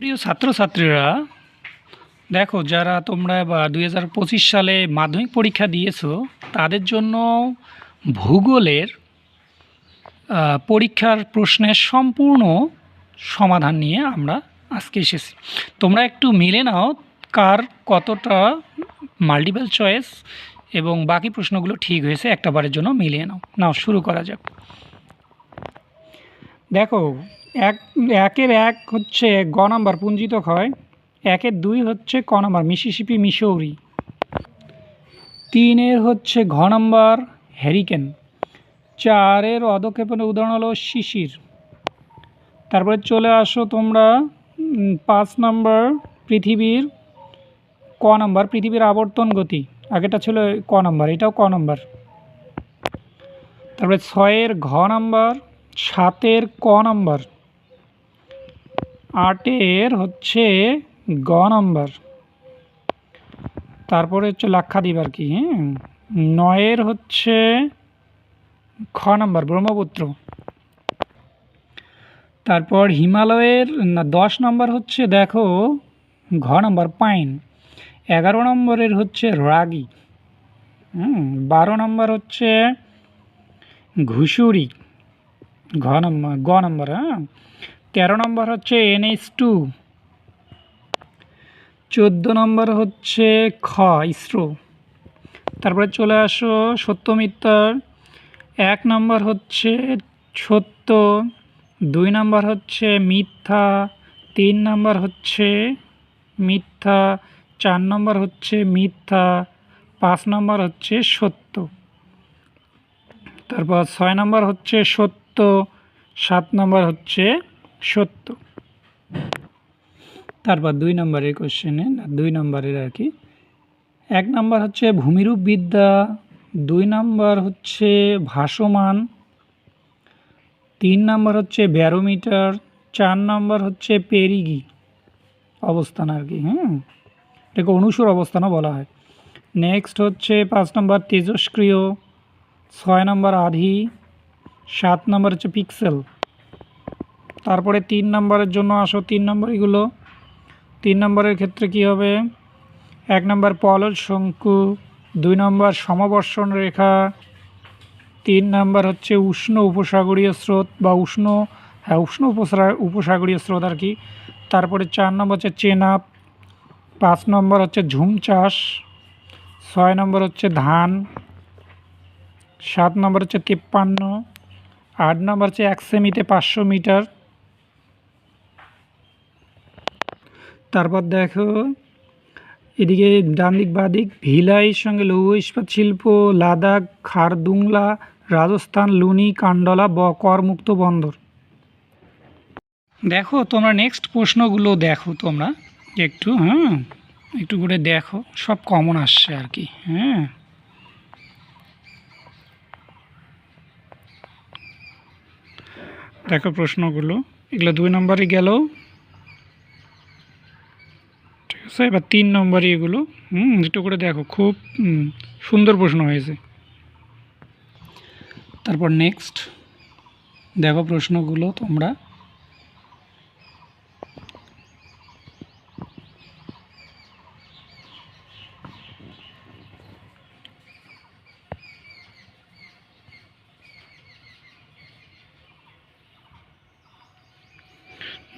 প্রিয় ছাত্রছাত্রীরা, দেখো যারা তোমরা বা দুই হাজার পঁচিশ সালে মাধ্যমিক পরীক্ষা দিয়েছ, তাদের জন্য ভূগোলের পরীক্ষার প্রশ্নের সম্পূর্ণ সমাধান নিয়ে আমরা আজকে এসেছি। তোমরা একটু মিলে নাও কার কতটা মাল্টিপল চয়েস এবং বাকি প্রশ্নগুলো ঠিক হয়েছে একটা বারের জন্য মিলিয়ে নাও। নাও, শুরু করা যাক। দেখো এক, একের এক হচ্ছে গ নাম্বার পুঞ্জিতক হয় একের দুই হচ্ছে ক নাম্বার মিসিসিপি মিসৌরি তিনের হচ্ছে ঘ নাম্বার হ্যারিকেন। চারের অধক্ষেপণের উদাহরণ হলো শিশির। তারপরে চলে আসো তোমরা পাঁচ নাম্বার পৃথিবীর, ক নাম্বার পৃথিবীর আবর্তন গতি। আগেটা ছিল ক নাম্বার, এটাও ক নাম্বার। তারপরে ছয়ের ঘ নাম্বার, সাতের ক নাম্বার। আটের হচ্ছে গ নম্বর। তারপরে হচ্ছে লাক্ষাদ্বীপ আর কি হ্যাঁ? নয়ের হচ্ছে খ নম্বর, ব্রহ্মপুত্র। তারপর হিমালয়ের না, দশ নম্বর হচ্ছে দেখো, ঘ নম্বর, পাইন। এগারো নম্বরের হচ্ছে রাগি। হুম, বারো নম্বর হচ্ছে ঘুষুরি। ঘ নম্বর, গ নম্বর হ্যাঁ? তেরো নম্বর হচ্ছে এনএস টু। চোদ্দ নম্বর হচ্ছে খ, ইসরো। তারপরে চলে আসো সত্য মিথ্যার এক নম্বর হচ্ছে সত্য। দুই নম্বর হচ্ছে মিথ্যা। তিন নম্বর হচ্ছে মিথ্যা। চার নম্বর হচ্ছে মিথ্যা। পাঁচ নম্বর হচ্ছে সত্য। তারপর ছয় নম্বর হচ্ছে সত্য। সাত নম্বর হচ্ছে সত্য। তারপর দুই নম্বরের কোশ্চেনে দুই নম্বরের আর কি। এক নম্বর হচ্ছে ভূমিরূপ বিদ্যা দুই নম্বর হচ্ছে ভাসমান, তিন নম্বর হচ্ছে ব্যারোমিটার, চার নম্বর হচ্ছে পেরিগি। অবস্থান আর কি, হুম? এটাকে অনুসর অবস্থানও বলা হয়। নেক্সট হচ্ছে পাঁচ নম্বর তেজস্ক্রিয়, ছয় নম্বর আধি, সাত নম্বর হচ্ছে পিক্সেল তারপরে তিন নম্বরের জন্য আসো, তিন নম্বর এগুলো। তিন নম্বরের ক্ষেত্রে কি হবে? এক নম্বর পলল শঙ্কু, দুই নম্বর সমবর্ষণ রেখা, তিন নম্বর হচ্ছে উষ্ণ উপসাগরীয় স্রোত বা উষ্ণ হ্যাঁ উষ্ণ উপসা, উপসাগরীয় স্রোত আর কি। তারপরে চার নম্বর হচ্ছে চেনাব, পাঁচ নম্বর হচ্ছে ঝুম চাষ, ছয় নম্বর হচ্ছে ধান, সাত নম্বর হচ্ছে তিপ্পান্ন, আট নম্বর হচ্ছে এক সেমিতে পাঁচশো মিটার তারপর দেখো, এদিকে ডান দিক বাঁ দিক ভিলাইয়ের সঙ্গে লৌহ ইস্পাত শিল্প, লাদাখ, খারদুংলা, রাজস্থান, লুনি, কান্ডলা ব করমুক্ত বন্দর। দেখো, তোমরা নেক্সট প্রশ্নগুলো দেখো তোমরা। একটু হ্যাঁ একটু করে দেখো, সব কমন আসছে আর কি হ্যাঁ। দেখো প্রশ্নগুলো, এগুলো দুই নম্বরে গেল। ঠিক আছে এবার তিন নম্বরই এগুলো, হুম একটু করে দেখো, খুব সুন্দর প্রশ্ন হয়েছে। তারপর নেক্সট দেখো প্রশ্নগুলো তোমরা।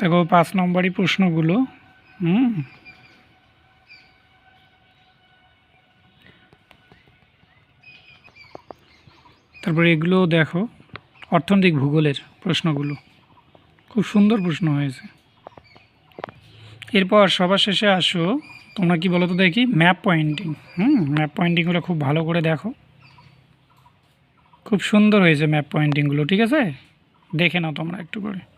দেখো পাঁচ নম্বরই প্রশ্নগুলো, হুম তারপরে এগুলো দেখো, অর্থনৈতিক ভূগোলের প্রশ্নগুলো। খুব সুন্দর প্রশ্ন হয়েছে। এরপর সবার শেষে আসো, তোমরা কি বলো তো দেখি ম্যাপ পয়েন্টিং হুম ম্যাপ পয়েন্টিংগুলো খুব ভালো করে দেখো। খুব সুন্দর হয়েছে ম্যাপ পয়েন্টিংগুলো ঠিক আছে? দেখে নাও তোমরা একটু করে।